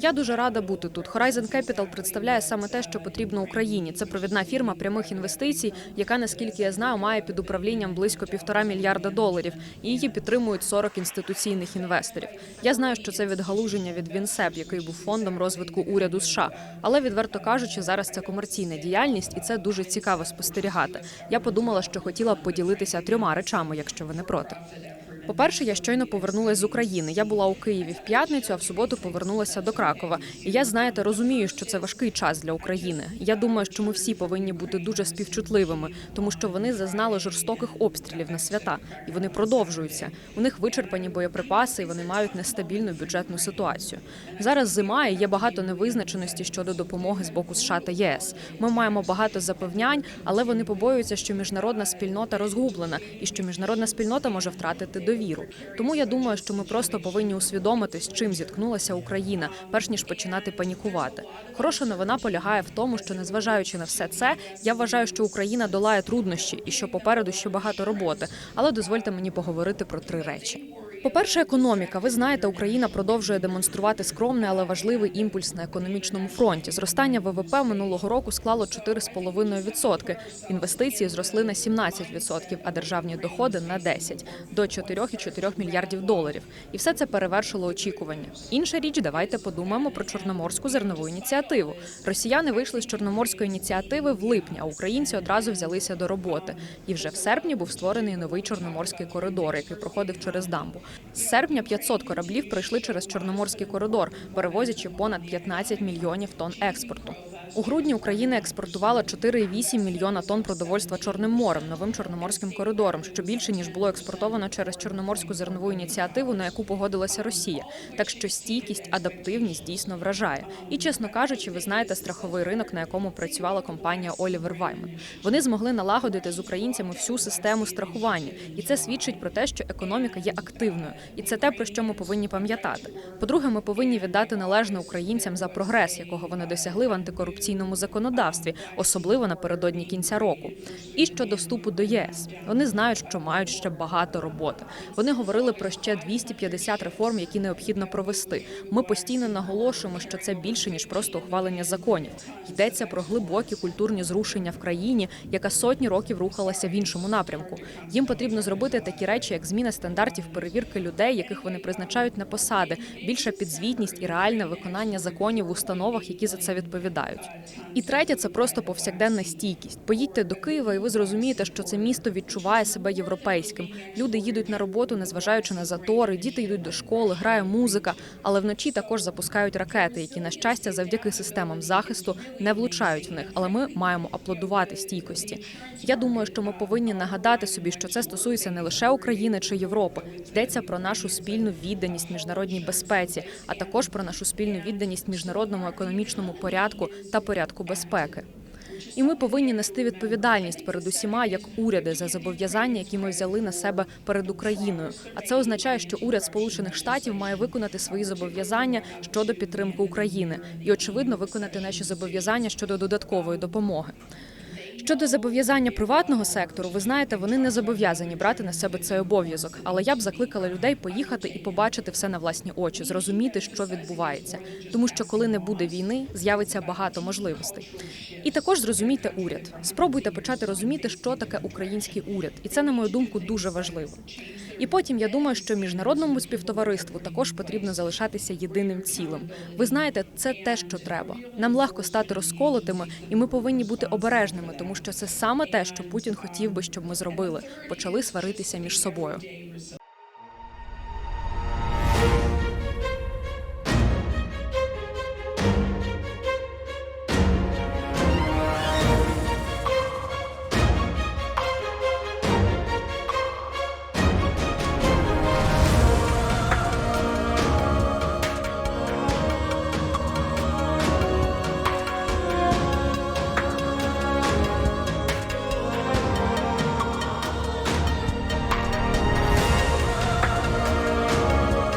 Я дуже рада бути тут. Horizon Capital представляє саме те, що потрібно Україні. Це провідна фірма прямих інвестицій, яка, наскільки я знаю, має під управлінням близько півтора мільярда доларів. І її підтримують 40 інституційних інвесторів. Я знаю, що це відгалуження від Вінсеп, який був фондом розвитку уряду США. Але відверто кажучи, зараз це комерційна діяльність, і це дуже цікаво спостерігати. Я подумала, що хотіла б поділитися трьома речами, якщо ви не проти. По-перше, я щойно повернулася з України. Я була у Києві в п'ятницю, а в суботу повернулася до Кракова. І я, знаєте, розумію, що це важкий час для України. Я думаю, що ми всі повинні бути дуже співчутливими, тому що вони зазнали жорстоких обстрілів на свята, і вони продовжуються. У них вичерпані боєприпаси, і вони мають нестабільну бюджетну ситуацію. Зараз зима і є багато невизначеності щодо допомоги з боку США та ЄС. Ми маємо багато запевнянь, але вони побоюються, що міжнародна спільнота розгублена і що міжнародна спільнота може втратити довіру. Тому я думаю, що ми просто повинні усвідомити, з чим зіткнулася Україна, перш ніж починати панікувати. Хороша новина полягає в тому, що незважаючи на все це, я вважаю, що Україна долає труднощі і що попереду ще багато роботи. Але дозвольте мені поговорити про три речі. По-перше, економіка. Ви знаєте, Україна продовжує демонструвати скромний, але важливий імпульс на економічному фронті. Зростання ВВП минулого року склало 4,5%. Інвестиції зросли на 17%, а державні доходи на 10% до 4,4 мільярдів доларів. І все це перевершило очікування. Інша річ, давайте подумаємо про чорноморську зернову ініціативу. Росіяни вийшли з чорноморської ініціативи в липні, а українці одразу взялися до роботи. І вже в серпні був створений новий чорноморський коридор, який проходив через дамбу. З серпня 500 кораблів пройшли через Чорноморський коридор, перевозячи понад 15 мільйонів тонн експорту. У грудні Україна експортувала 4,8 мільйона тонн продовольства Чорним морем, новим чорноморським коридором, що більше ніж було експортовано через Чорноморську зернову ініціативу, на яку погодилася Росія. Так що стійкість, адаптивність дійсно вражає. І чесно кажучи, ви знаєте страховий ринок, на якому працювала компанія Олівер Вайман. Вони змогли налагодити з українцями всю систему страхування, і це свідчить про те, що економіка є активною, і це те, про що ми повинні пам'ятати. По-друге, ми повинні віддати належне українцям за прогрес, якого вони досягли в антикорупційному законодавстві, особливо напередодні кінця року. І щодо вступу до ЄС, вони знають, що мають ще багато роботи. Вони говорили про ще 250 реформ, які необхідно провести. Ми постійно наголошуємо, що це більше ніж просто ухвалення законів. Йдеться про глибокі культурні зрушення в країні, яка сотні років рухалася в іншому напрямку. Їм потрібно зробити такі речі, як зміна стандартів перевірки людей, яких вони призначають на посади, більша підзвітність і реальне виконання законів в установах, які за це відповідають. І третє це просто повсякденна стійкість. Поїдьте до Києва, і ви зрозумієте, що це місто відчуває себе європейським. Люди їдуть на роботу, незважаючи на затори, діти йдуть до школи, грає музика, але вночі також запускають ракети, які, на щастя, завдяки системам захисту не влучають в них. Але ми маємо аплодувати стійкості. Я думаю, що ми повинні нагадати собі, що це стосується не лише України чи Європи. Йдеться про нашу спільну відданість міжнародній безпеці, а також про нашу спільну відданість міжнародному економічному порядку та порядку безпеки. І ми повинні нести відповідальність перед усіма як уряди за зобов'язання, які ми взяли на себе перед Україною. А це означає, що уряд Сполучених Штатів має виконати свої зобов'язання щодо підтримки України і, очевидно, виконати наші зобов'язання щодо додаткової допомоги. Щодо зобов'язання приватного сектору, ви знаєте, вони не зобов'язані брати на себе цей обов'язок. Але я б закликала людей поїхати і побачити все на власні очі, зрозуміти, що відбувається. Тому що коли не буде війни, з'явиться багато можливостей. І також зрозумійте уряд. Спробуйте почати розуміти, що таке український уряд, і це, на мою думку, дуже важливо. І потім я думаю, що міжнародному співтовариству також потрібно залишатися єдиним цілим. Ви знаєте, це те, що треба. Нам легко стати розколотими, і ми повинні бути обережними, тому що це саме те, що Путін хотів би, щоб ми зробили. Почали сваритися між собою.